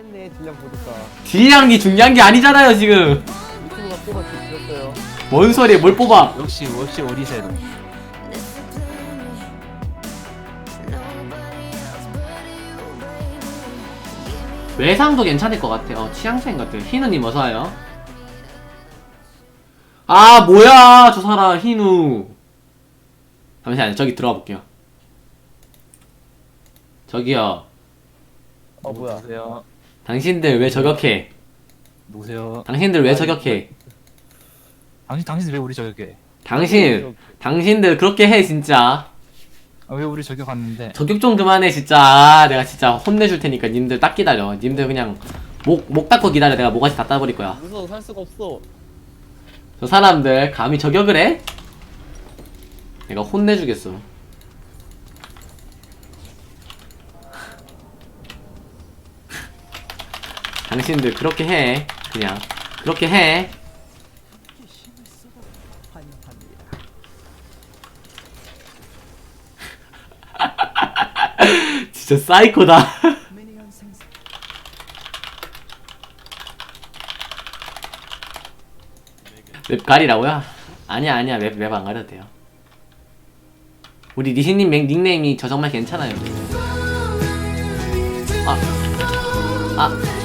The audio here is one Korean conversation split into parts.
깼네 딜량 보니까. 딜량이 중요한 게 아니잖아요 지금. 유튜브가 뽑아 주셨어요. 뭔 소리에 뭘 뽑아? 역시 역시 오리세로. 외상도 괜찮을 것 같아. 어 취향차인 것 같아 희누님 어서와요. 아 뭐야 저 사람 희누. 잠시만요 저기 들어가 볼게요. 저기요. 어 뭐야? 누구세요? 당신들 왜 저격해? 누구세요? 당신들 왜 저격해? 당신 당신 왜 우리 저격해? 당신 당신들 그렇게 해 진짜. 아, 왜 우리 저격하는데? 저격 좀 그만해 진짜. 내가 진짜 혼내줄 테니까 님들 딱 기다려. 님들 그냥 목 목 닦고 기다려. 내가 모가지 다 따버릴 거야. 무서워 살 수가 없어. 저 사람들 감히 저격을 해? 내가 혼내주겠어 당신들 그렇게 해. 그냥 그렇게 해. 진짜 사이코다. 맵 가리라고요? 아니야 아니야. 맵 맵 안 가려도 돼요. 우리 리신님 닉- 닉네임이 저 정말 괜찮아요. 아 아.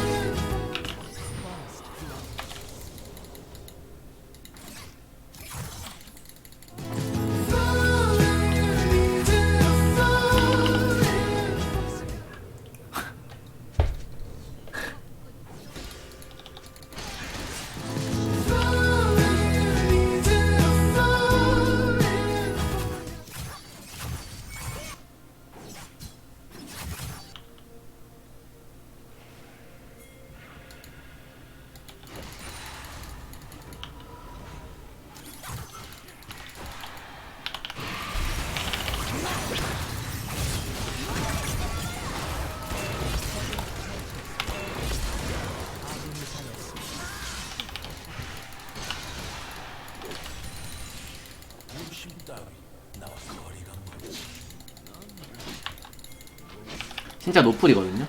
진짜 노플이거든요?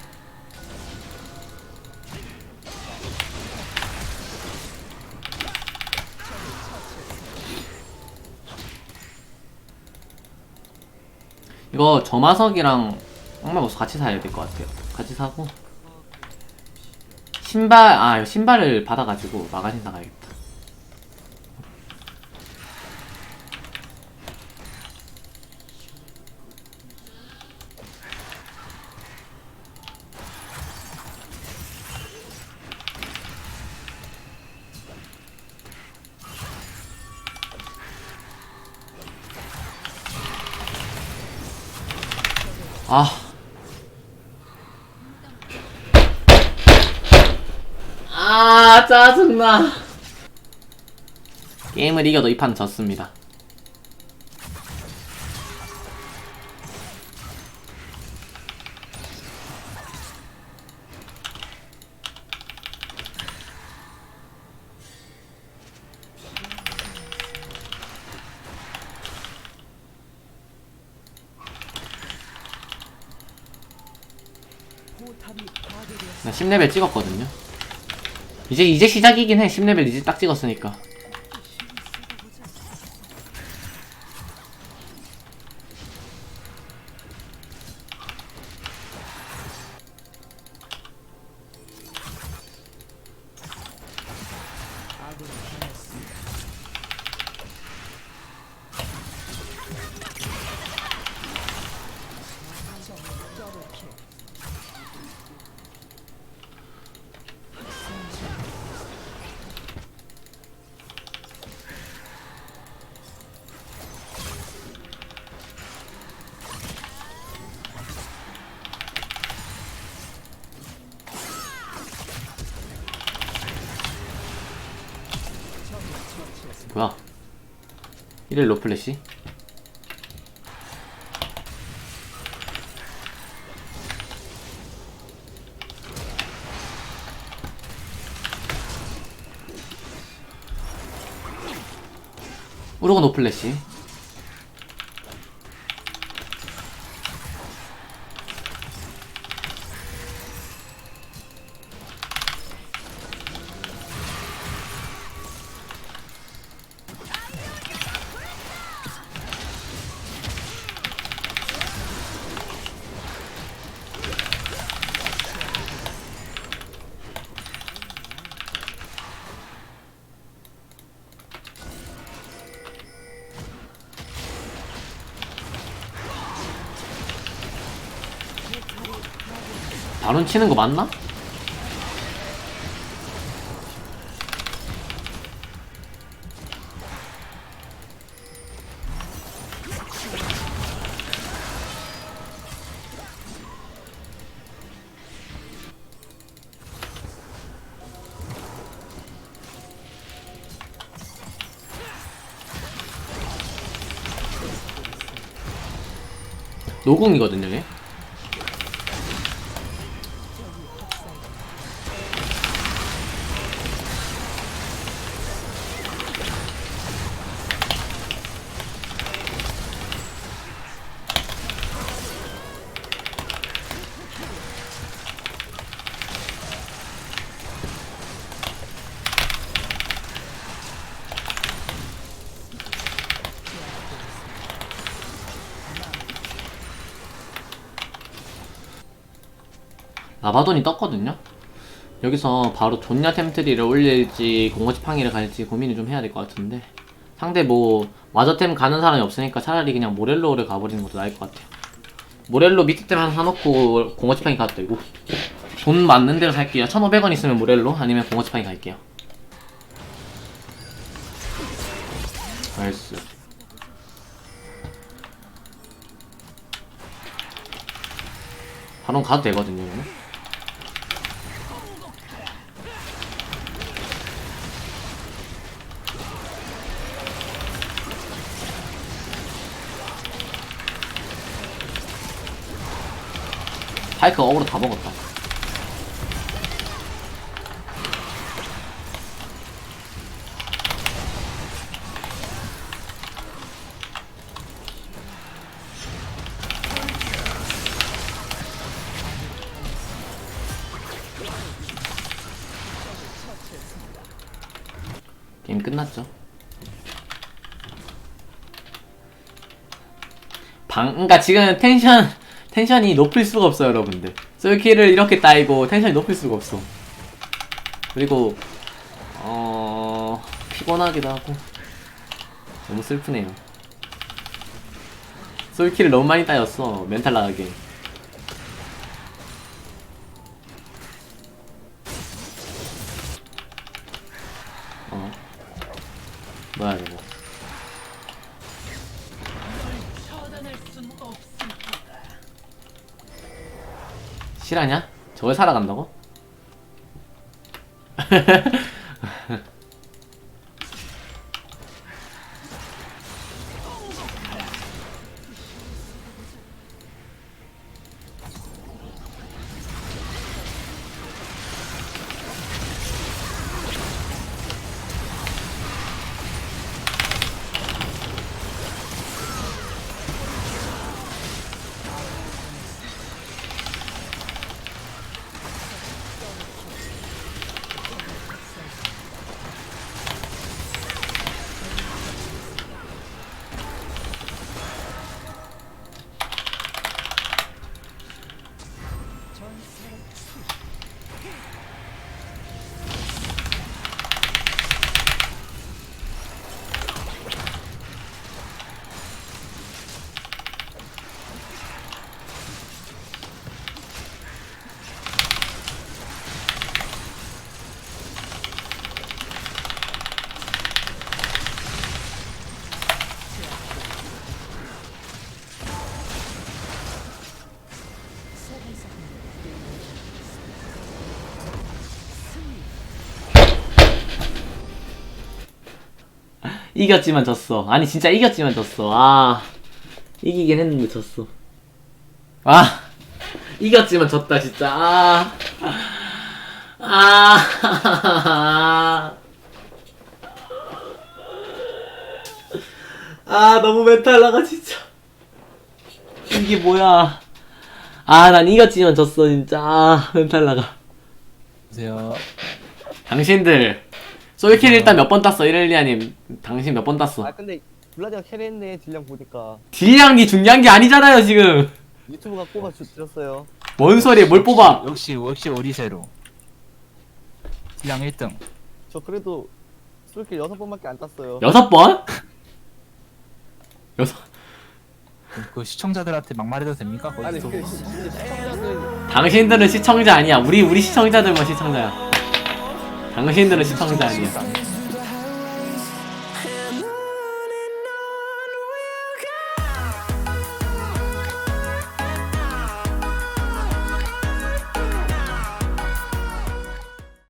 이거 점화석이랑 악마보스 같이 사야 될 것 같아요. 같이 사고. 신발 아 신발을 받아가지고 마가신 사가야겠다 아. 아, 짜증나. 게임을 이겨도 이 판 졌습니다. 나 10레벨 찍었거든요. 이제 이제 시작이긴 해. 10레벨 이제 딱 찍었으니까. 1일 로플래시? 우르고 노플래시 바론 치는 거 맞나? 노궁이거든요, 얘. 아바돈이 떴거든요? 여기서 바로 존냐 템트리를 올릴지 공허지팡이를 갈지 고민을 좀 해야 될 것 같은데 상대 뭐 마저템 가는 사람이 없으니까 차라리 그냥 모렐로를 가버리는 것도 나을 것 같아요. 모렐로 밑에 템 하나 사놓고 공허지팡이 가도 되고 돈 맞는 대로 살게요. 1500원 있으면 모렐로 아니면 공허지팡이 갈게요. 나이스. 바로 가도 되거든요 이거는 파이크 어그로 다 먹었다. 게임 끝났죠. 방, 그니까 지금 텐션, 텐션이 높을 수가 없어요, 여러분들. 솔킬을 이렇게 따이고 텐션이 높을 수가 없어. 그리고, 어, 피곤하기도 하고. 너무 슬프네요. 솔킬을 너무 많이 따였어, 멘탈 나가게. 어. 뭐야, 이거. 실화냐? 저걸 살아간다고? 이겼지만 졌어. 아니 진짜 이겼지만 졌어. 아 이기긴 했는데 졌어. 아 이겼지만 졌다 진짜. 아 아. 아 너무 멘탈 나가 진짜. 이게 뭐야? 아 난 이겼지만 졌어 진짜. 아 멘탈 나가. 보세요. 당신들 솔킬 아. 일단 몇 번 땄어? 이렐리아님 당신 몇 번 땄어? 아 근데 블라디가 캐리했네 딜량 보니까 딜량이 중요한 게 아니잖아요 지금. 유튜브가 뽑아 주- 드렸어요. 뭔 소리 뭘 뽑아? 역시 역시 오리세로. 량 1등. 저 그래도 솔킬 6번밖에 안 땄어요. 여섯 번? 여섯. 그 시청자들한테 막말해도 됩니까? 아니 그 진짜 시청자들. 당신들은 시청자 아니야. 우리 우리 시청자들만 뭐 시청자야. 당신들은 시청자 아니야